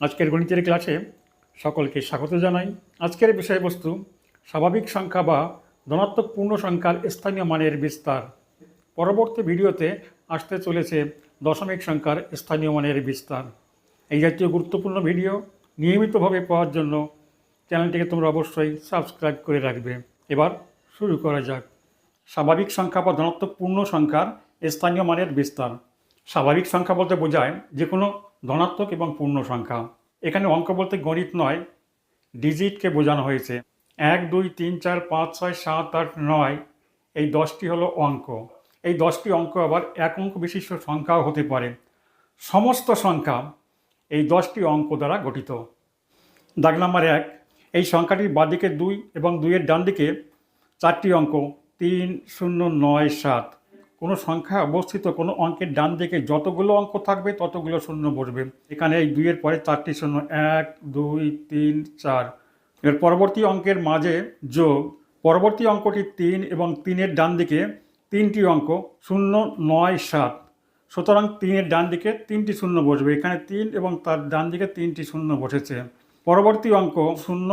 আজকের গণিতের ক্লাসে সকলকে স্বাগত জানাই। আজকের বিষয়বস্তু, স্বাভাবিক সংখ্যা বা ধনাত্মক পূর্ণ সংখ্যার স্থানীয় মানের বিস্তার। পরবর্তী ভিডিওতে আসতে চলেছে দশমিক সংখ্যার স্থানীয় মানের বিস্তার। এই জাতীয় গুরুত্বপূর্ণ ভিডিও নিয়মিতভাবে পাওয়ার জন্য চ্যানেলটিকে তোমরা অবশ্যই সাবস্ক্রাইব করে রাখবে। এবার শুরু করা যাক। স্বাভাবিক সংখ্যা বা ধনাত্মক পূর্ণ সংখ্যার স্থানীয় মানের বিস্তার। স্বাভাবিক সংখ্যা বলতে বোঝায় যে কোনো ধনাত্মক এবং পূর্ণ সংখ্যা। এখানে অঙ্ক বলতে গণিত নয়, ডিজিটকে বোঝানো হয়েছে। এক, দুই, তিন, চার, পাঁচ, ছয়, সাত, আট, নয়, এই দশটি হলো অঙ্ক। এই দশটি অঙ্ক আবার এক অঙ্ক বিশিষ্ট সংখ্যাও হতে পারে। সমস্ত সংখ্যা এই দশটি অঙ্ক দ্বারা গঠিত। দাগ নাম্বার এক, এই সংখ্যাটির বাঁদিকে দুই এবং দুইয়ের ডান দিকে চারটি অঙ্ক, তিন, শূন্য, নয়, সাত। কোনো সংখ্যা অবস্থিত কোনো অঙ্কের ডান দিকে যতগুলো অঙ্ক থাকবে ততগুলো শূন্য বসবে। এখানে এই দুইয়ের পরে চারটি শূন্য, এক, দুই, তিন, চার। এর পরবর্তী অঙ্কের মাঝে যোগ। পরবর্তী অঙ্কটি তিন এবং তিনের ডান দিকে তিনটি অঙ্ক, শূন্য, নয়, সাত। সুতরাং তিনের ডান দিকে তিনটি শূন্য বসবে। এখানে তিন এবং তার ডান দিকে তিনটি শূন্য বসেছে। পরবর্তী অঙ্ক, শূন্য।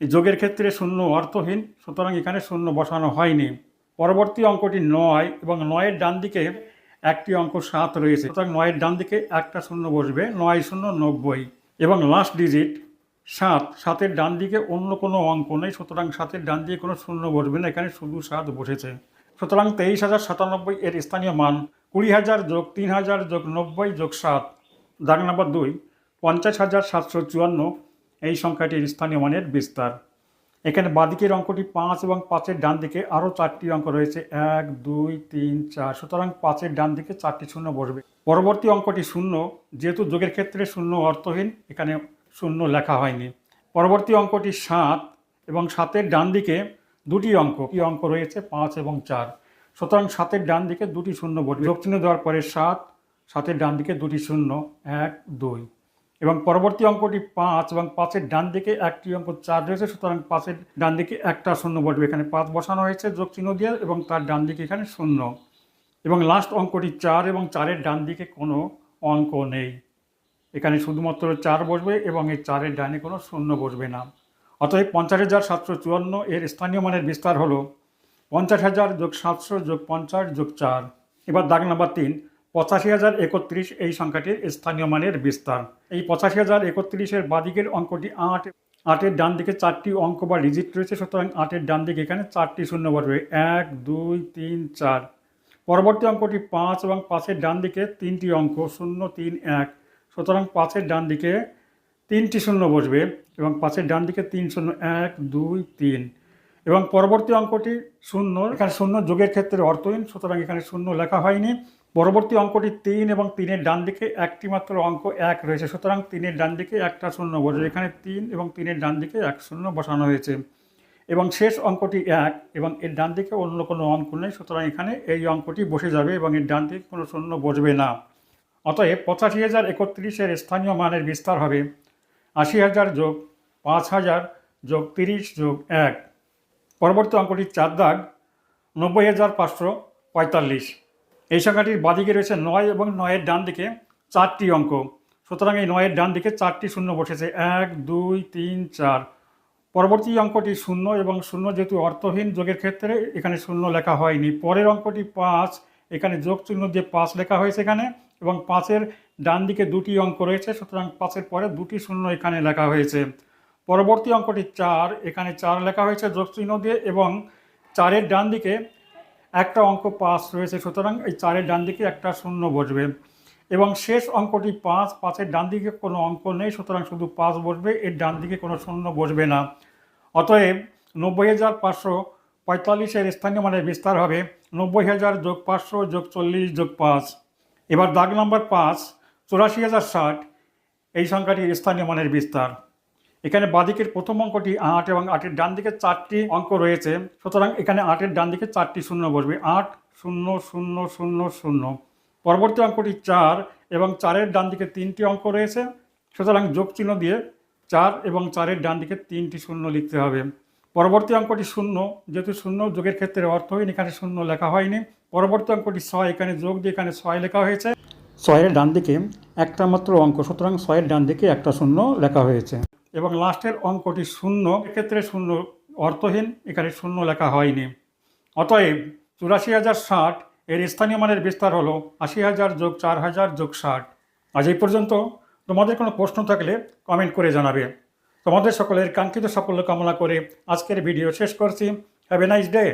যোগের ক্ষেত্রে শূন্য অর্থহীন, সুতরাং এখানে শূন্য বসানো হয়নি। পরবর্তী অঙ্কটি নয় এবং নয়ের ডান দিকে একটি অঙ্ক সাত রয়েছে। সুতরাং নয়ের ডান দিকে একটা শূন্য বসবে, নয় শূন্য নব্বই এবং লাস্ট ডিজিট সাত। সাতের ডান দিকে অন্য কোনো অঙ্ক নেই, সুতরাং সাতের ডান দিকে কোনো শূন্য বসবে না, এখানে শুধু সাত বসেছে। সুতরাং তেইশ হাজার সাতানব্বই এর স্থানীয় মান কুড়ি হাজার যোগ তিন হাজার যোগ নব্বই যোগ সাত। দাগ নাম্বার দুই, পঞ্চাশ হাজার সাতশো চুয়ান্ন এই সংখ্যাটির স্থানীয় মানের বিস্তার। এখানে বাদিকের অঙ্কটি পাঁচ এবং পাঁচের ডান দিকে আরও চারটি অঙ্ক রয়েছে। এক, দুই, তিন, চার। সুতরাং পাঁচের ডান দিকে চারটি শূন্য বসবে। পরবর্তী অঙ্কটি শূন্য। যেহেতু যোগের ক্ষেত্রে শূন্য অর্থহীন, এখানে শূন্য লেখা হয়নি। পরবর্তী অঙ্কটি সাত এবং সাতের ডান দিকে দুটি অঙ্ক। কি অঙ্ক রয়েছে, পাঁচ এবং চার। সুতরাং সাতের ডান দিকে দুটি শূন্য বসবে। যোগ চিহ্ন দেওয়ার পরে সাত, সাতের ডান দিকে দুটি শূন্য। এক, দুই। এবং পরবর্তী অঙ্কটি পাঁচ এবং পাঁচের ডান দিকে একটি অঙ্ক চার রয়েছে, সুতরাং পাঁচের ডান দিকে একটা শূন্য বসবে। এখানে পাঁচ বসানো হয়েছে যোগ চিহ্ন দিয়ে এবং তার ডান দিকে এখানে শূন্য। এবং লাস্ট অঙ্কটি চার এবং চারের ডান দিকে কোনো অঙ্ক নেই। এখানে শুধুমাত্র চার বসবে এবং এই চারের ডানে কোনো শূন্য বসবে না। অতএব পঞ্চাশ হাজার সাতশো চুয়ান্ন এর স্থানীয় মানের বিস্তার হলো পঞ্চাশ হাজার যোগ সাতশো যোগ পঞ্চাশ যোগ চার। এবার দাগ নাম্বার তিন। পঁচাশি হাজার একত্রিশ এই সংখ্যাটির স্থানীয় মানের বিস্তার। এই পঁচাশি হাজার একত্রিশের বাদিকের অঙ্কটি আট, আটের ডান দিকে চারটি অঙ্ক বা ডিজিট রয়েছে, সুতরাং আটের ডান দিকে এখানে চারটি শূন্য বসবে এক, দুই, তিন, চার। পরবর্তী অঙ্কটি পাঁচ এবং পাঁচের ডান দিকে তিনটি অঙ্ক, শূন্য, তিন, এক। সুতরাং পাঁচের ডান দিকে তিনটি শূন্য বসবে এবং পাঁচের ডান দিকে তিন, শূন্য, এক, দুই, তিন। এবং পরবর্তী অঙ্কটি শূন্য, এখানে শূন্য যোগের ক্ষেত্রে অর্থহীন, সুতরাং এখানে শূন্য লেখা হয়নি। পরবর্তী অঙ্কটি তিন এবং তিনের ডান দিকে একটি মাত্র অঙ্ক এক রয়েছে। সুতরাং তিনের ডান দিকে একটা শূন্য বসবে এখানে তিন এবং তিনের ডান দিকে এক শূন্য বসানো হয়েছে। এবং শেষ অঙ্কটি এক এবং এর ডান দিকে অন্য কোনো অঙ্ক নেই। সুতরাং এখানে এই অঙ্কটি বসে যাবে এবং এর ডান দিকে কোনো শূন্য বসবে না। অতএব পঁচাশি হাজার একত্রিশের স্থানীয় মানের বিস্তার হবে। আশি হাজার যোগ পাঁচ হাজার যোগ তিরিশ যোগ এক। পরবর্তী অঙ্কটি চার দাগ নব্বই হাজার পাঁচশো পঁয়তাল্লিশ। এই সংখ্যাটির বাদিকে রয়েছে নয় এবং নয়ের ডান দিকে চারটি অঙ্ক। সুতরাং এই নয়ের ডান দিকে চারটি শূন্য বসেছে। এক, দুই, তিন, চার। পরবর্তী অঙ্কটি শূন্য এবং শূন্য যেহেতু অর্থহীন যোগের ক্ষেত্রে এখানে শূন্য লেখা হয়নি। পরের অঙ্কটি পাঁচ, এখানে যোগ চিহ্ন দিয়ে পাঁচ লেখা হয়েছে এখানে এবং পাঁচের ডান দিকে দুটি অঙ্ক রয়েছে, সুতরাং পাঁচের পরে দুটি শূন্য এখানে লেখা হয়েছে। পরবর্তী অঙ্কটি চার, এখানে চার লেখা হয়েছে যোগ চিহ্ন দিয়ে এবং চারের ডান দিকে একটা অঙ্ক পাঁচ রয়েছে, সুতরাং এই চারের ডান দিকে একটা শূন্য বসবে। এবং শেষ অঙ্কটি পাঁচ, পাঁচের ডান দিকে কোনো অঙ্ক নেই, সুতরাং শুধু পাঁচ বসবে, এর ডান দিকে কোনো শূন্য বসবে না। অতএব নব্বই হাজার পাঁচশো পঁয়তাল্লিশের স্থানীয় মানের বিস্তার হবে, নব্বই হাজার যোগ পাঁচশো যোগ চল্লিশ যোগ পাঁচ। এবার দাগ নম্বর পাঁচ, চুরাশি হাজার ষাট, এই সংখ্যাটির স্থানীয় মানের বিস্তার। এখানে বাদিকের প্রথম অঙ্কটি আট এবং আটের ডান দিকে চারটি অঙ্ক রয়েছে। সুতরাং এখানে আটের ডান দিকে চারটি শূন্য বসবে। আট, শূন্য শূন্য শূন্য শূন্য। পরবর্তী অঙ্কটি চার এবং চারের ডান দিকে তিনটি অঙ্ক রয়েছে। সুতরাং যোগ চিহ্ন দিয়ে চার এবং চারের ডান দিকে তিনটি শূন্য লিখতে হবে। পরবর্তী অঙ্কটি শূন্য। যেহেতু শূন্য যোগের ক্ষেত্রে অর্থহীন, এখানে শূন্য লেখা হয়নি। পরবর্তী অঙ্কটি ছয়। এখানে যোগ দিয়ে এখানে ছয় লেখা হয়েছে। ছয়ের ডান দিকে একটা মাত্র অঙ্ক। সুতরাং ছয়ের ডান দিকে একটা শূন্য লেখা হয়েছে। এবং লাস্টের অঙ্কটি শূন্য, এক্ষেত্রে শূন্য অর্থহীন, এখানে শূন্য লেখা হয়নি। অতএব চুরাশি হাজার ষাট এর স্থানীয় মানের বিস্তার হলো আশি হাজার যোগ চার হাজার যোগ ষাট। আজ এই পর্যন্ত। তোমাদের কোনো প্রশ্ন থাকলে কমেন্ট করে জানাবে। তোমাদের সকলের কাঙ্ক্ষিত সাফল্য কামনা করে আজকের ভিডিও শেষ করছি। Have a nice day